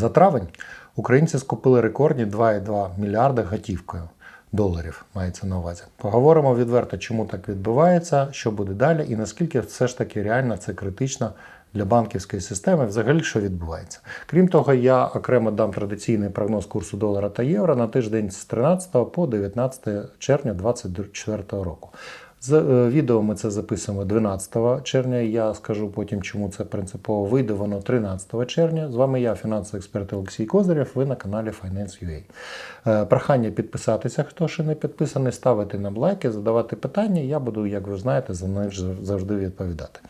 За травень українці скупили рекордні 2,2 мільярди готівкою доларів, мається на увазі. Поговоримо відверто, чому так відбувається, що буде далі, і наскільки все ж таки реально це критично для банківської системи, взагалі, що відбувається. Крім того, я окремо дам традиційний прогноз курсу долара та євро на тиждень з 13 по 19 червня 2024 року. З е, відео ми це записуємо 12 червня. Я скажу потім, чому це принципово вийде воно 13 червня. З вами я, фінансовий експерт Олексій Козирєв. Ви на каналі Finance.ua. Е, Прохання підписатися, хто ще не підписаний, ставити нам лайки, задавати питання. Я буду, як ви знаєте, за них завжди відповідати.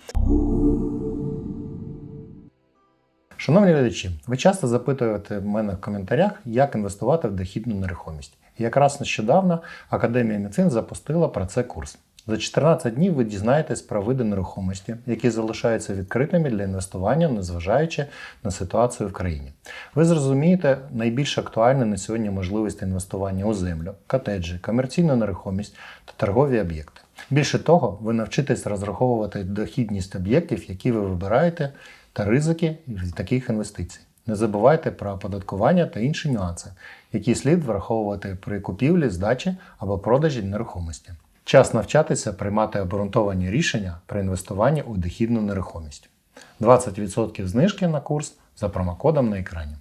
Шановні глядачі, ви часто запитуєте в мене в коментарях, як інвестувати в дохідну нерухомість. І якраз нещодавно Академія Міцин запустила про це курс. За 14 днів ви дізнаєтесь про види нерухомості, які залишаються відкритими для інвестування, незважаючи на ситуацію в країні. Ви зрозумієте найбільш актуальні на сьогодні можливості інвестування у землю, котеджі, комерційну нерухомість та торгові об'єкти. Більше того, ви навчитесь розраховувати дохідність об'єктів, які ви вибираєте, та ризики таких інвестицій. Не забувайте про оподаткування та інші нюанси, які слід враховувати при купівлі, здачі або продажі нерухомості. Час навчатися приймати обґрунтовані рішення при інвестуванні у дохідну нерухомість. 20% знижки на курс за промокодом на екрані.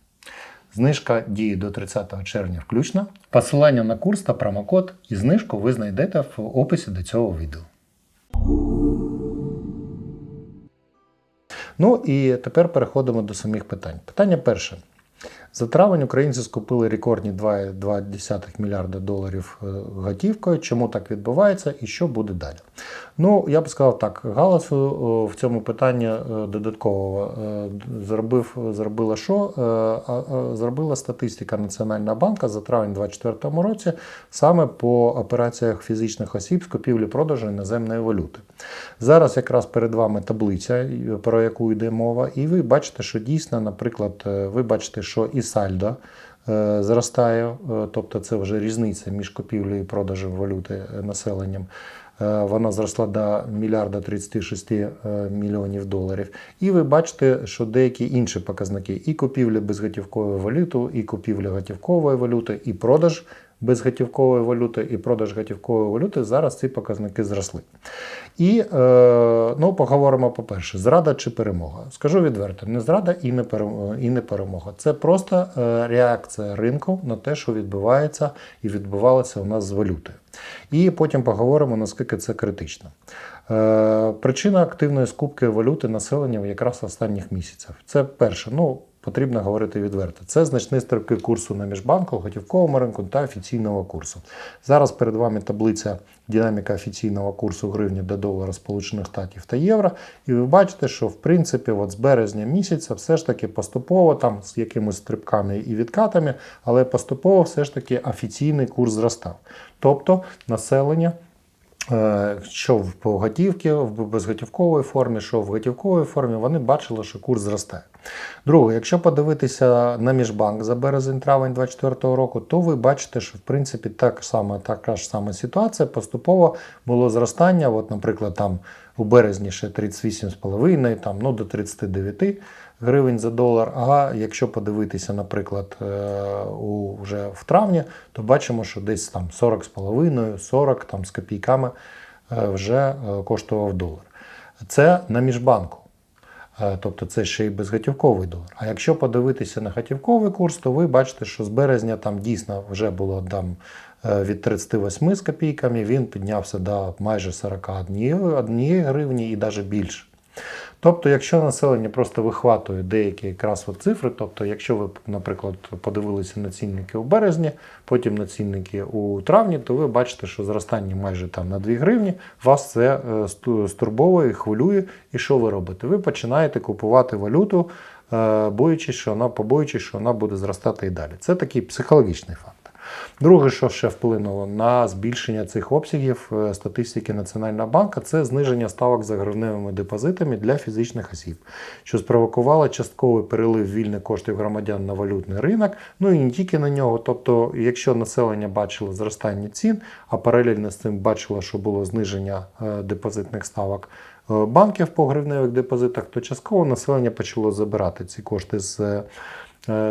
Знижка діє до 30 червня включно. Посилання на курс та промокод і знижку ви знайдете в описі до цього відео. Ну і тепер переходимо до самих питань. Питання перше. За травень українці скупили рекордні 2,2 мільярда доларів е, готівкою. Чому так відбувається і що буде далі? Ну, я б сказав так, галасу в цьому питанні е, додаткового е, зробив, зробила що? Е, Зробила статистика Національного банку за травень 2024 році саме по операціях фізичних осіб з купівлі-продажу іноземної валюти. Зараз якраз перед вами таблиця, про яку йде мова, і ви бачите, що дійсно, наприклад, ви бачите, що і сальдо е, зростає, е, тобто це вже різниця між купівлею і продажем валюти е, населенням. Е, Вона зросла до мільярда 36 е, мільйонів доларів. І ви бачите, що деякі інші показники і купівля безготівкової валюти, і купівля готівкової валюти, і продаж безготівкової валюти, і продаж готівкової валюти зараз ці показники зросли. І е, ну, поговоримо по-перше, зрада чи перемога. Скажу відверто, не зрада і не перемога. Це просто е, реакція ринку на те, що відбувається і відбувалося у нас з валютою. І потім поговоримо, наскільки це критично. Е, Причина активної скупки валюти населення якраз останніх місяців. Це перше. Ну, Потрібно говорити відверто. Це значні стрибки курсу на міжбанку, готівковому ринку та офіційного курсу. Зараз перед вами таблиця динаміка офіційного курсу гривні до долара Сполучених Штатів та євро. І ви бачите, що в принципі от з березня місяця все ж таки поступово, там з якимись стрибками і відкатами, але поступово все ж таки офіційний курс зростав. Тобто населення. Е, Що в готівці, в безготівковій формі, що в готівковій формі, вони бачили, що курс зростає. Друге, якщо подивитися на міжбанк за березень-травень 2024 року, то ви бачите, що в принципі так само, така ж сама ситуація. Поступово було зростання. От, наприклад, там у березні ще 38,5, там ну до 39 гривень за долар. А якщо подивитися, наприклад, е, у, вже в травні, то бачимо, що десь там 40,5, 40 там з копійками е, вже е, коштував долар. Це на міжбанку. Тобто це ще й безготівковий долар. А якщо подивитися на готівковий курс, то ви бачите, що з березня там дійсно вже було там від 38 з копійками, він піднявся до майже 41 гривні і навіть більше. Тобто, якщо населення просто вихватує деякі якраз от цифри, тобто, якщо ви, наприклад, подивилися на цінники у березні, потім на цінники у травні, то ви бачите, що зростання майже там на 2 гривні, вас це е, стурбовує, хвилює. І що ви робите? Ви починаєте купувати валюту, е, боючись, що вона побоюючись, що вона буде зростати і далі. Це такий психологічний фактор. Друге, що ще вплинуло на збільшення цих обсягів е, статистики Національного банку, це зниження ставок за гривневими депозитами для фізичних осіб, що спровокувало частковий перелив вільних коштів громадян на валютний ринок. Ну і не тільки на нього. Тобто, якщо населення бачило зростання цін, а паралельно з цим бачило, що було зниження е, депозитних ставок. е, Банків по гривневих депозитах, то частково населення почало забирати ці кошти з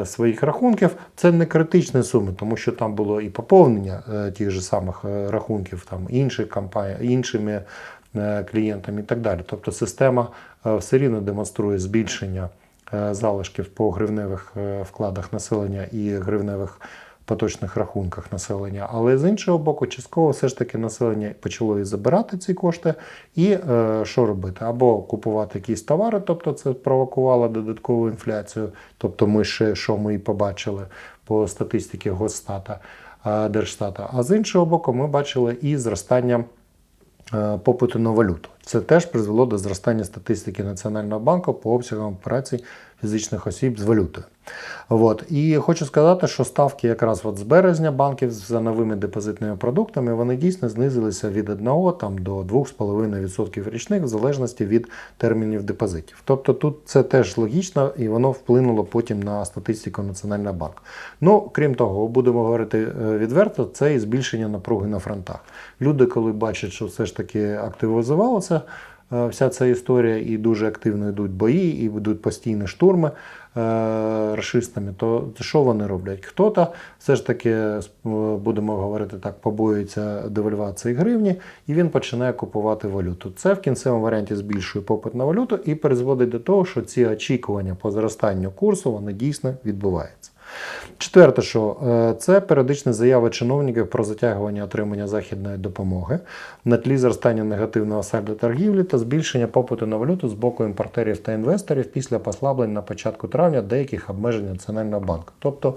своїх рахунків. Це не критичні суми, тому що там було і поповнення е, тих же самих е, рахунків там, інших компаній, іншими е, клієнтами і так далі. Тобто система е, все рівно демонструє збільшення е, залишків по гривневих е, вкладах населення і гривневих поточних рахунках населення. Але з іншого боку, частково все ж таки населення почало і забирати ці кошти, і е, що робити? Або купувати якісь товари, тобто це провокувало додаткову інфляцію. Тобто, ми ще що ми і побачили по статистиці Госстата, е, Держстата. А з іншого боку, ми бачили і зростання е, попиту на валюту. Це теж призвело до зростання статистики Національного банку по обсягам операцій фізичних осіб з валютою. От. І хочу сказати, що ставки якраз от з березня банків за новими депозитними продуктами вони дійсно знизилися від 1 там, до 2,5% річних, в залежності від термінів депозитів. Тобто тут це теж логічно і воно вплинуло потім на статистику Національного банку. Ну, крім того, будемо говорити е, відверто, це і збільшення напруги на фронтах. Люди, коли бачать, що все ж таки активізувалося, вся ця історія, і дуже активно йдуть бої, і йдуть постійні штурми е, рашистами, то що вони роблять? Хто-то все ж таки, е, будемо говорити так, побоюється девальвації гривні, і він починає купувати валюту. Це в кінцевому варіанті збільшує попит на валюту і призводить до того, що ці очікування по зростанню курсу вони дійсно відбуваються. Четверте, що е, це періодичні заяви чиновників про затягування отримання західної допомоги на тлі зростання негативного сальдо торгівлі та збільшення попиту на валюту з боку імпортерів та інвесторів після послаблень на початку травня деяких обмежень Національного банку. Тобто,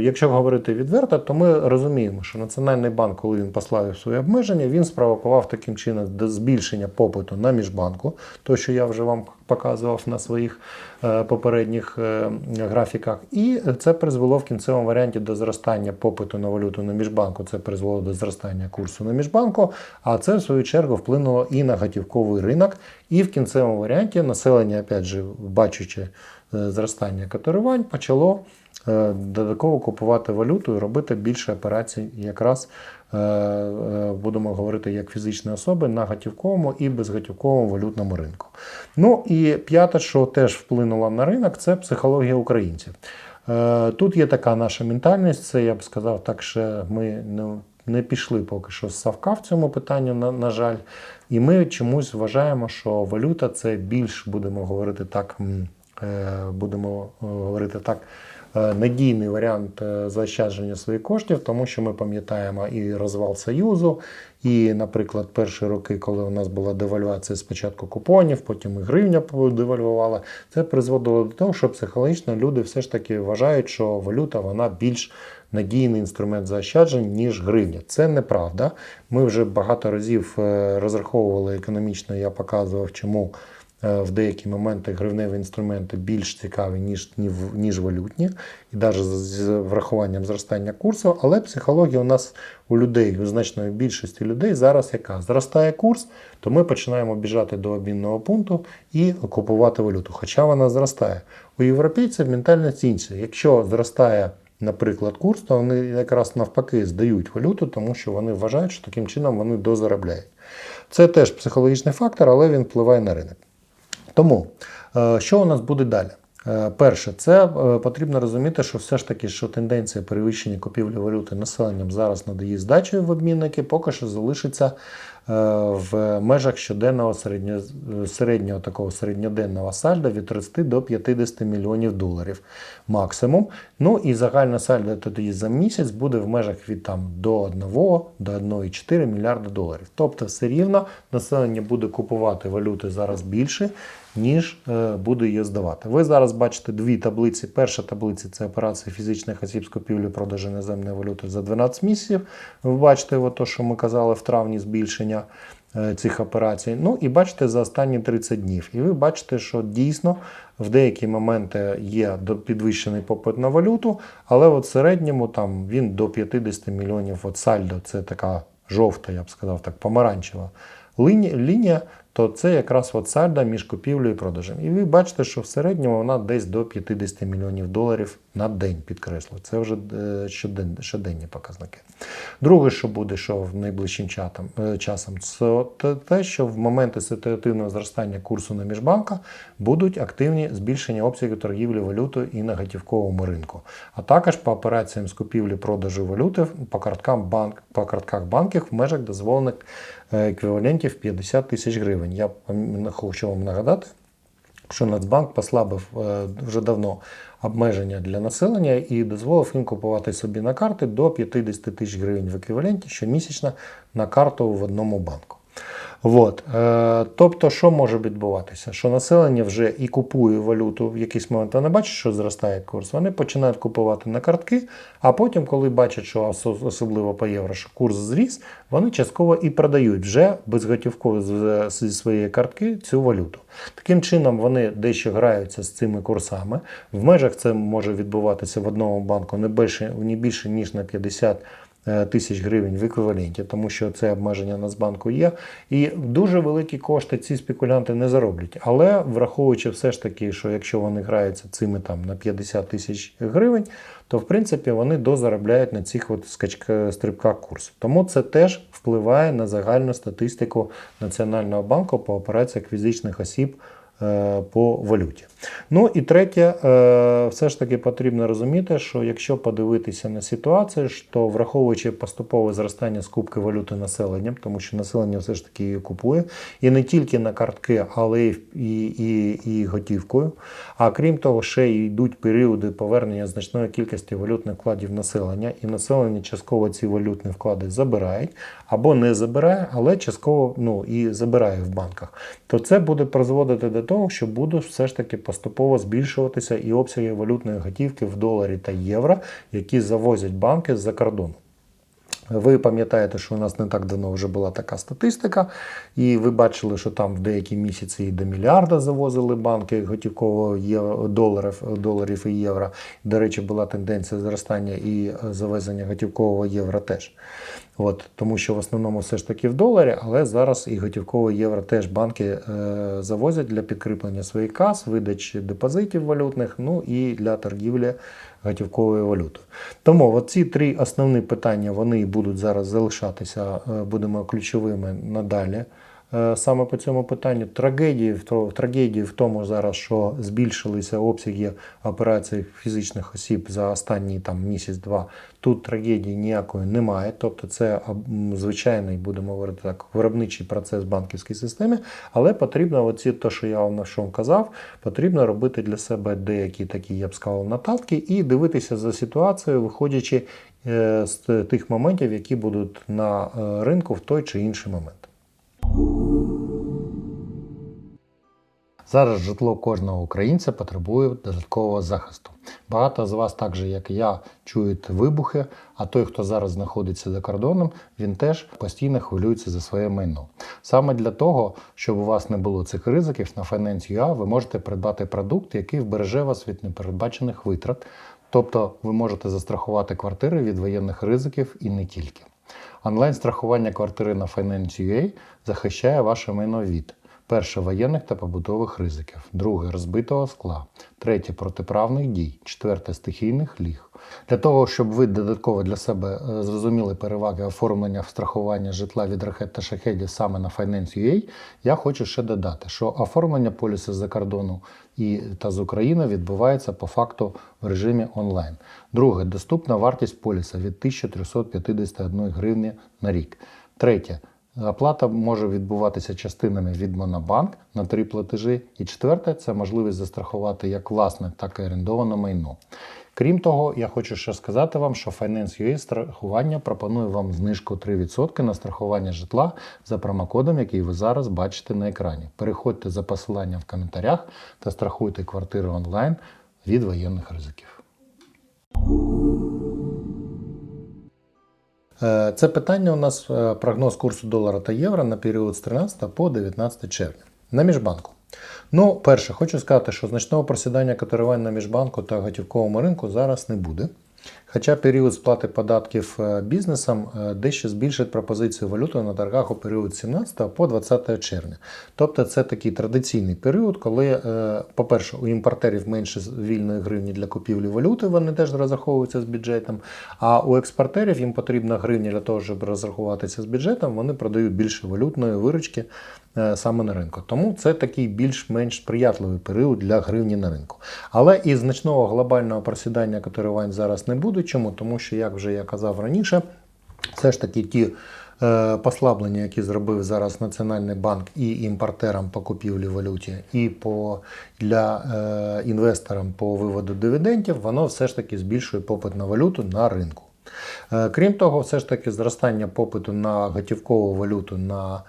якщо говорити відверто, то ми розуміємо, що Національний банк, коли він послав свої обмеження, він спровокував таким чином збільшення попиту на міжбанку, то що я вже вам показував на своїх е, попередніх е, графіках, і це призвело в кінцевому варіанті до зростання попиту на валюту на міжбанку. Це призвело до зростання курсу на міжбанку, а це в свою чергу вплинуло і на готівковий ринок, і в кінцевому варіанті населення, опять же, бачачи е, зростання котирувань, почало е, додатково купувати валюту і робити більше операцій, якраз е, е, будемо говорити як фізичні особи на готівковому і безготівковому валютному ринку. Ну і п'яте, що теж вплинуло на ринок, це психологія українців. Е, Тут є така наша ментальність, це я б сказав, так що ми не пішли поки що з Савка в цьому питанні, на, жаль. І ми чомусь вважаємо, що валюта це більш, будемо говорити так, е, будемо е, говорити так, е, надійний варіант е, заощадження своїх коштів, тому що ми пам'ятаємо і розвал Союзу, і, наприклад, перші роки, коли у нас була девальвація спочатку купонів, потім і гривня девальвувала, це призводило до того, що психологічно люди все ж таки вважають, що валюта вона більш надійний інструмент заощаджень, ніж гривня. Це неправда. Ми вже багато разів е, розраховували економічно, я показував, чому е, в деякі моменти гривневі інструменти більш цікаві, ніж, ніж валютні, і навіть з, з врахуванням зростання курсу. Але психологія у нас у людей, у значної більшості людей зараз яка? Зростає курс, то ми починаємо біжати до обмінного пункту і купувати валюту. Хоча вона зростає. У європейців ментальність інша. Якщо зростає наприклад, курс, то вони якраз навпаки здають валюту, тому що вони вважають, що таким чином вони дозаробляють. Це теж психологічний фактор, але він впливає на ринок. Тому, е, що у нас буде далі? Е, Перше, це е, потрібно розуміти, що все ж таки, що тенденція перевищення купівлі валюти населенням зараз над її здачею в обмінники поки що залишиться в межах щоденного середньо, середнього такого середньоденного сальда від 30 до 50 мільйонів доларів максимум. Ну і загальне сальдо тоді за місяць буде в межах від там до 1 до 1,4 мільярда доларів. Тобто все рівно населення буде купувати валюти зараз більше, ніж е, буде її здавати. Ви зараз бачите дві таблиці. Перша таблиця це операції фізичних осіб з купівлі продажу іноземної валюти за 12 місяців. Ви бачите, от то, що ми казали в травні збільшення е, цих операцій. Ну і бачите за останні 30 днів. І ви бачите, що дійсно в деякі моменти є підвищений попит на валюту, але от в середньому там він до 50 мільйонів от сальдо. Це така жовта, я б сказав, так, помаранчева лінія. То це якраз от сальдо між купівлею і продажем. І ви бачите, що в середньому вона десь до 50 мільйонів доларів на день підкреслю. Це вже е, щоден, щоденні показники. Друге, що буде, що в найближчим е, часом, це те- що в моменти ситуативного зростання курсу на міжбанка будуть активні збільшення обсягів торгівлі валютою і на готівковому ринку, а також по операціям з купівлі-продажу валюти по карткам банк, по картках банків в межах дозволених еквівалентів 50 тисяч гривень. Я хочу вам нагадати, що Нацбанк послабив е, вже давно обмеження для населення і дозволив їм купувати собі на карти до 50 тисяч гривень в еквіваленті щомісячно на карту в одному банку. От. Е, тобто, що може відбуватися? Що населення вже і купує валюту в якийсь момент, вони бачать, що зростає курс, вони починають купувати на картки, а потім, коли бачать, що особливо по євро, що курс зріс, вони частково і продають вже безготівково зі своєї картки цю валюту. Таким чином, вони дещо граються з цими курсами. В межах це може відбуватися в одному банку не більше, не більше ніж на 50 е, тисяч гривень в еквіваленті, тому що це обмеження Нацбанку є. І дуже великі кошти ці спекулянти не зароблять. Але враховуючи все ж таки, що якщо вони граються цими там на 50 тисяч гривень, то в принципі вони дозаробляють на цих от скачка, стрибках курсу. Тому це теж впливає на загальну статистику Національного банку по операціях фізичних осіб е, по валюті. Ну і третє, е, все ж таки потрібно розуміти, що якщо подивитися на ситуацію, то враховуючи поступове зростання скупки валюти населенням, тому що населення все ж таки її купує, і не тільки на картки, але й і, і, і готівкою. А крім того, ще й йдуть періоди повернення значної кількості валютних вкладів населення, і населення частково ці валютні вклади забирають або не забирає, але частково ну, і забирає в банках. То це буде призводити до того, що будуть все ж таки поступово збільшуватися і обсяги валютної готівки в доларі та євро, які завозять банки з-за кордону. Ви пам'ятаєте, що у нас не так давно вже була така статистика, і ви бачили, що там в деякі місяці і до мільярда завозили банки готівкового доларів, доларів і євро. До речі, була тенденція зростання і завезення готівкового євро теж. От, тому що в основному все ж таки в доларі, але зараз і готівкове євро теж банки е, завозять для підкріплення своїх кас, видачі депозитів валютних, ну і для торгівлі готівковою валютою. Тому оці ці три основні питання вони будуть зараз залишатися, е, будемо ключовими надалі. Е, Саме по цьому питанню трагедії в то- трагедії в тому зараз, що збільшилися обсяги операцій фізичних осіб за останній там місяць-два. Тут трагедії ніякої немає. Тобто, це звичайний, будемо говорити так, виробничий процес в банківській системі, але потрібно, оці те, що я вам на що казав, потрібно робити для себе деякі такі, я б сказав, нататки і дивитися за ситуацією, виходячи е, з тих моментів, які будуть на е, ринку в той чи інший момент. Зараз житло кожного українця потребує додаткового захисту. Багато з вас, так же як і я, чують вибухи, а той, хто зараз знаходиться за кордоном, він теж постійно хвилюється за своє майно. Саме для того, щоб у вас не було цих ризиків, на Finance.ua ви можете придбати продукт, який вбереже вас від непередбачених витрат. Тобто ви можете застрахувати квартири від воєнних ризиків і не тільки. Онлайн-страхування квартири на Finance.ua захищає ваше майно від перше воєнних та побутових ризиків, друге розбитого скла, третє протиправних дій, четверте стихійних ліг. Для того, щоб ви додатково для себе е, зрозуміли переваги оформлення страхування житла від ракет та шахедів саме на Finance.ua, я хочу ще додати, що оформлення полісу з-за кордону і та з України відбувається по факту в режимі онлайн. Друге, доступна вартість поліса від 1351 гривні на рік. Третє. Оплата може відбуватися частинами від Монобанк на три платежі. І четверте це можливість застрахувати як власне, так і орендоване майно. Крім того, я хочу ще сказати вам, що Finance.ua страхування пропонує вам знижку 3% на страхування житла за промокодом, який ви зараз бачите на екрані. Переходьте за посиланням в коментарях та страхуйте квартиру онлайн від воєнних ризиків. Е, Це питання у нас е, прогноз курсу долара та євро на період з 13 по 19 червня на міжбанку. Ну, перше, хочу сказати, що значного просідання котирувань на міжбанку та готівковому ринку зараз не буде. Хоча період сплати податків е, бізнесом е, дещо збільшить пропозицію валюти на торгах у період 17 по 20 червня. Тобто це такий традиційний період, коли, е, по-перше, у імпортерів менше вільної гривні для купівлі валюти, вони теж розраховуються з бюджетом. А у експортерів їм потрібна гривня для того, щоб розрахуватися з бюджетом, вони продають більше валютної виручки саме на ринку. Тому це такий більш-менш сприятливий період для гривні на ринку. Але і значного глобального просідання котирувань зараз не буде. Чому? Тому що, як вже я казав раніше, все ж таки ті е, послаблення, які зробив зараз Національний банк і імпортерам по купівлі валюті, і по, для е, інвесторам по виводу дивідендів, воно все ж таки збільшує попит на валюту на ринку. Е, Крім того, все ж таки зростання попиту на готівкову валюту на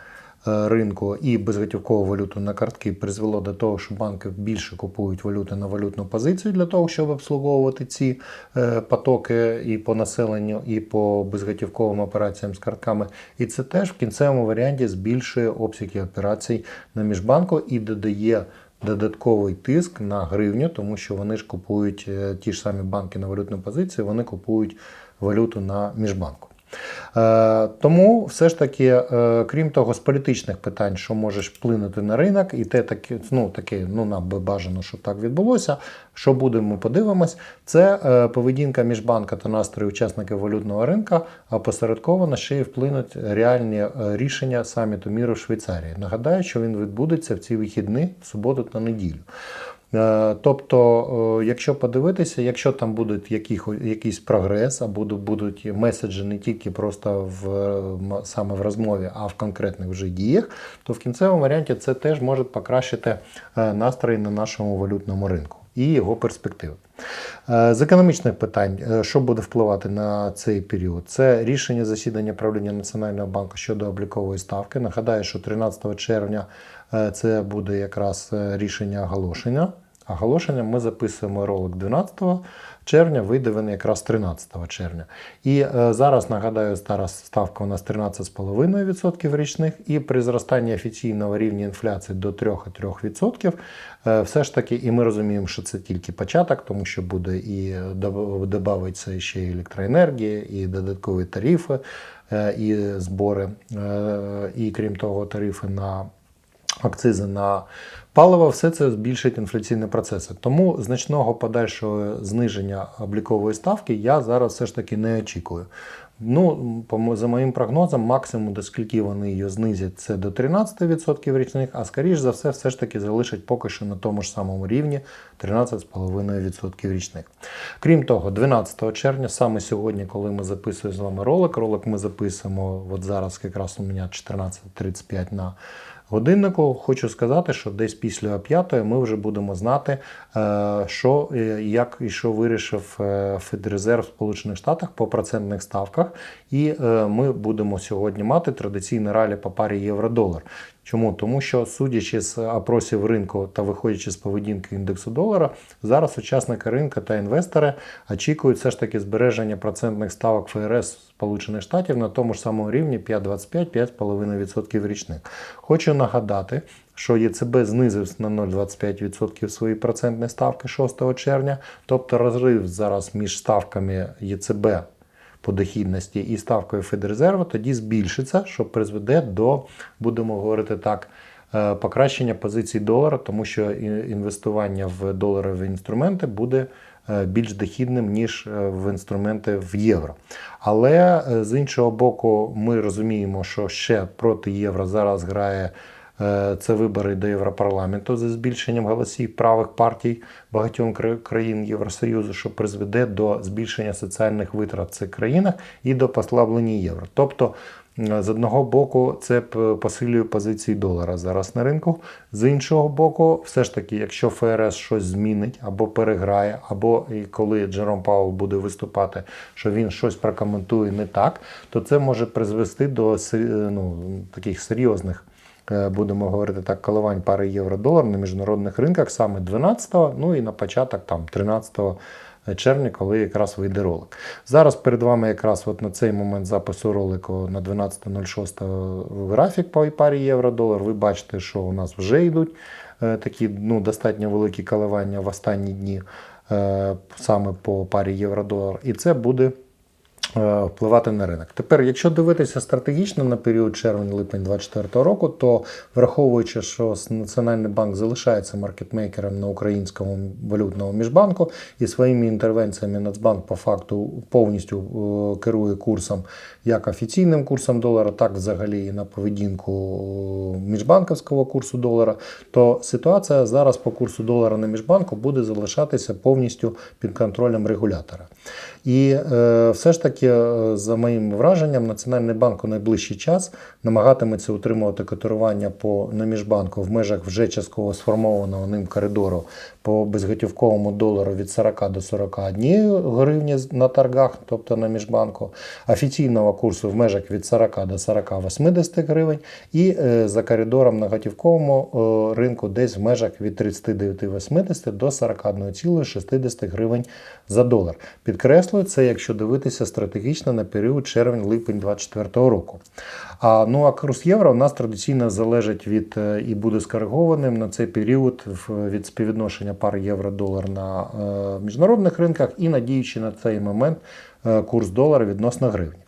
ринку і безготівкову валюту на картки призвело до того, що банки більше купують валюти на валютну позицію для того, щоб обслуговувати ці е, потоки і по населенню, і по безготівковим операціям з картками. І це теж в кінцевому варіанті збільшує обсяги операцій на міжбанку і додає додатковий тиск на гривню, тому що вони ж купують е, ті ж самі банки на валютну позицію, вони купують валюту на міжбанку. Е, Тому все ж таки, е, крім того, з політичних питань, що можеш вплинути на ринок, і те таке, ну таке, ну нам би бажано, щоб так відбулося. Що буде, ми подивимось. Це е, поведінка міжбанка та настрої учасників валютного ринка, а посередковано ще й вплинуть реальні рішення саміту міру в Швейцарії. Нагадаю, що він відбудеться в ці вихідні, в суботу та неділю. Е, Тобто, е, якщо подивитися, якщо там буде якийсь прогрес, а будуть, меседжі не тільки просто в е, саме в розмові, а в конкретних вже діях, то в кінцевому варіанті це теж може покращити настрої на нашому валютному ринку і його перспективи. З економічних питань, що буде впливати на цей період, це рішення засідання правління Національного банку щодо облікової ставки. Нагадаю, що 13 червня це буде якраз е, рішення оголошення. Оголошення ми записуємо ролик 12 червня, вийде він якраз 13 червня. І е, зараз нагадаю, зараз ставка у нас 13,5% річних, і при зростанні офіційного рівня інфляції до 3,3%, е, все ж таки, і ми розуміємо, що це тільки початок, тому що буде і додається ще і електроенергія, і додаткові тарифи, е, і збори, е, і крім того, тарифи на акцизи на паливо, все це збільшить інфляційні процеси. Тому значного подальшого зниження облікової ставки я зараз все ж таки не очікую. Ну, за моїм прогнозом, максимум, до скільки вони її знизять, це до 13% річних, а скоріш за все, все ж таки залишать поки що на тому ж самому рівні 13,5% річних. Крім того, 12 червня, саме сьогодні, коли ми записуємо з вами ролик, ролик ми записуємо, от зараз якраз у мене 14.35 на годиннику. Хочу сказати, що десь після п'ятої ми вже будемо знати, е, що е, як і що вирішив е, Федрезерв Сполучених Штатах по процентних ставках. І ми будемо сьогодні мати традиційне ралі по парі євро-долар. Чому? Тому що, судячи з опросів ринку та виходячи з поведінки індексу долара, зараз учасники ринку та інвестори очікують все ж таки збереження процентних ставок ФРС Сполучених Штатів на тому ж самому рівні 5,25-5,5% річних. Хочу нагадати, що ЄЦБ знизив на 0,25% свої процентні ставки 6 червня, тобто розрив зараз між ставками ЄЦБ по дохідності і ставкою Федрезерву тоді збільшиться, що призведе до, будемо говорити так, е, покращення позицій долара, тому що інвестування в доларові інструменти буде е, більш дохідним, ніж е, в інструменти в євро. Але з іншого боку, ми розуміємо, що ще проти євро зараз грає Це вибори до Європарламенту за збільшенням голосів правих партій багатьом країн Євросоюзу, що призведе до збільшення соціальних витрат в цих країнах і до послаблення євро. Тобто, з одного боку, це посилює позиції долара зараз на ринку. З іншого боку, все ж таки, якщо ФРС щось змінить або переграє, або і коли Джером Паул буде виступати, що він щось прокоментує не так, то це може призвести до ну, таких серйозних е, будемо говорити так, коливань пари євро-долар на міжнародних ринках саме 12-го, ну і на початок там 13 червня, коли якраз вийде ролик. Зараз перед вами якраз от на цей момент запису ролику на 12.06 графік по парі євро-долар. Ви бачите, що у нас вже йдуть е, такі ну, достатньо великі коливання в останні дні. е, саме по парі євро-долар, і це буде е, впливати на ринок. Тепер, якщо дивитися стратегічно на період червень-липень 2024 року, то враховуючи, що Національний банк залишається маркетмейкером на українському валютному міжбанку і своїми інтервенціями Нацбанк по факту повністю е, керує курсом як офіційним курсом долара, так взагалі і на поведінку е, міжбанківського курсу долара, то ситуація зараз по курсу долара на міжбанку буде залишатися повністю під контролем регулятора. І е, все ж таки, е, за моїм враженням, Національний банк у найближчий час намагатиметься утримувати котирування по на міжбанку в межах вже частково сформованого ним коридору по безготівковому долару від 40 до 41 гривні на торгах, тобто на міжбанку, офіційного курсу в межах від 40 до 40-80 гривень, і е, за коридором на готівковому е, ринку десь в межах від 39,80 до 41,60 гривень за долар. Підкреслюю, це якщо дивитися стратегічно на період червень-липень 2024 року. А ну а курс євро у нас традиційно залежить від е, і буде скоригованим на цей період від співвідношення пар євро-долар на е, міжнародних ринках і надіючи на цей момент е, курс долара відносно гривні.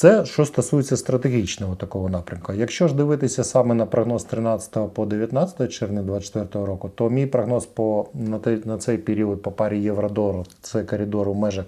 Це що стосується стратегічного такого напрямку. Якщо ж дивитися саме на прогноз 13 по 19 червня 2024 року, то мій прогноз по на, те- на цей період по парі євро-долар це коридор у межах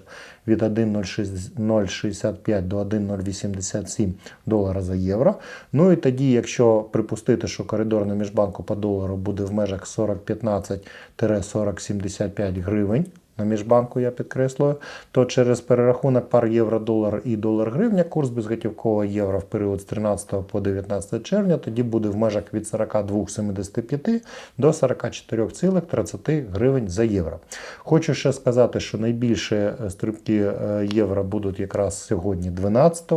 від 1,065 до 1,087 долара за євро. Ну і тоді, якщо припустити, що коридор на міжбанку по долару буде в межах 40,15-40,75 гривень. На міжбанку я підкреслюю, то через перерахунок пар євро-долар і долар-гривня курс безготівкового євро в період з 13 по 19 червня тоді буде в межах від 42,75 до 44,30 гривень за євро. Хочу ще сказати, що найбільше стрибки е, євро будуть якраз сьогодні 12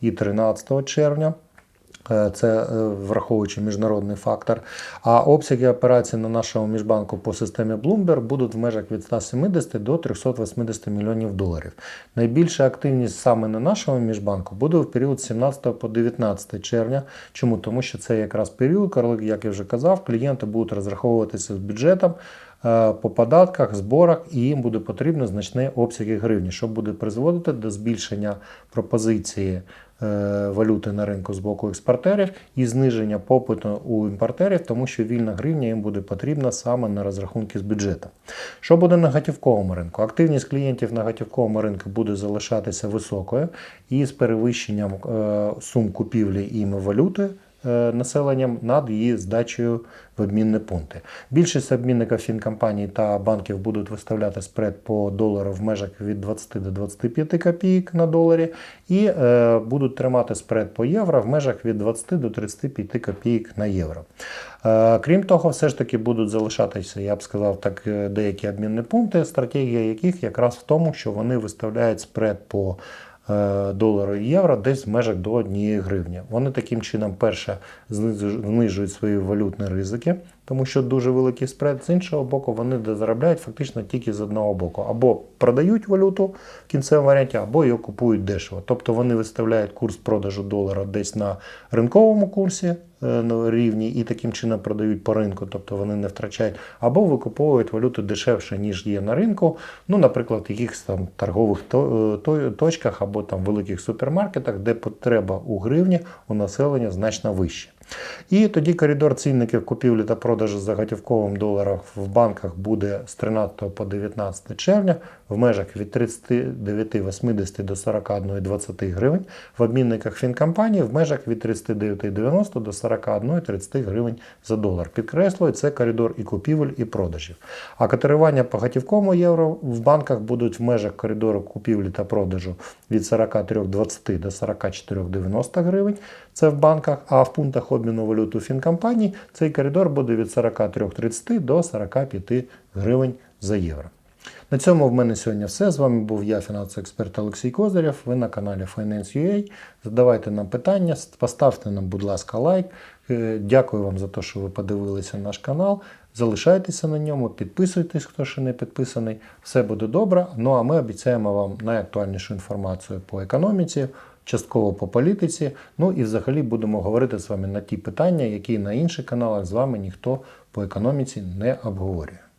і 13 червня. Е, Це е, враховуючи міжнародний фактор. А обсяги операцій на нашому міжбанку по системі Bloomberg будуть в межах від 170 до 380 мільйонів доларів. Найбільша активність саме на нашому міжбанку буде в період з 17 по 19 червня. Чому? Тому що це якраз період, коли, як я вже казав, клієнти будуть розраховуватися з бюджетом. е, По податках, зборах, і їм буде потрібно значні обсяги гривні, що буде призводити до збільшення пропозиції валюти на ринку з боку експортерів і зниження попиту у імпортерів, тому що вільна гривня їм буде потрібна саме на розрахунки з бюджету. Що буде на готівковому ринку? Активність клієнтів на готівковому ринку буде залишатися високою і з перевищенням е, сум купівлі іми валюти. Е, Населенням над її здачею в обмінні пункти. Більшість обмінників фінкомпаній та банків будуть виставляти спред по долару в межах від 20 до 25 копійок на доларі, і е, будуть тримати спред по євро в межах від 20 до 35 копійок на євро. Е, крім того, все ж таки будуть залишатися, я б сказав, так е, деякі обмінні пункти, стратегія яких якраз в тому, що вони виставляють спред по долару і євро десь в межах до 1 гривні. Вони таким чином, перше, знижують свої валютні ризики, тому що дуже великий спред. З іншого боку, вони заробляють фактично тільки з одного боку. Або продають валюту в кінцевому варіанті, або її купують дешево. Тобто вони виставляють курс продажу долара десь на ринковому курсі е, на рівні і таким чином продають по ринку, тобто вони не втрачають, або викуповують валюту дешевше, ніж є на ринку. Ну, наприклад, в якихось там торгових то- е, то- точках або там великих супермаркетах, де потреба у гривні у населення значно вища. І тоді коридор цінників купівлі та продажу за готівковим доларом в банках буде з 13 по 19 червня в межах від 39,80 до 41,20 гривень, в обмінниках фінкомпанії в межах від 39,90 до 41,30 гривень за долар. Підкреслюю, це коридор і купівель, і продажів. А котирування по готівковому євро в банках будуть в межах коридору купівлі та продажу від 43,20 до 44,90 гривень. Це в банках, а в пунктах обміну валюту фінкомпаній цей коридор буде від 43,30 до 45 гривень за євро. На цьому в мене сьогодні все. З вами був я, фінансовий експерт Олексій Козирєв. Ви на каналі Finance.ua. Задавайте нам питання, поставте нам, будь ласка, лайк. Е, Дякую вам за те, що ви подивилися наш канал. Залишайтеся на ньому, підписуйтесь, хто ще не підписаний. Все буде добре. Ну а ми обіцяємо вам найактуальнішу інформацію по економіці, частково по політиці. Ну і взагалі будемо говорити з вами на ті питання, які на інших каналах з вами ніхто по економіці не обговорює.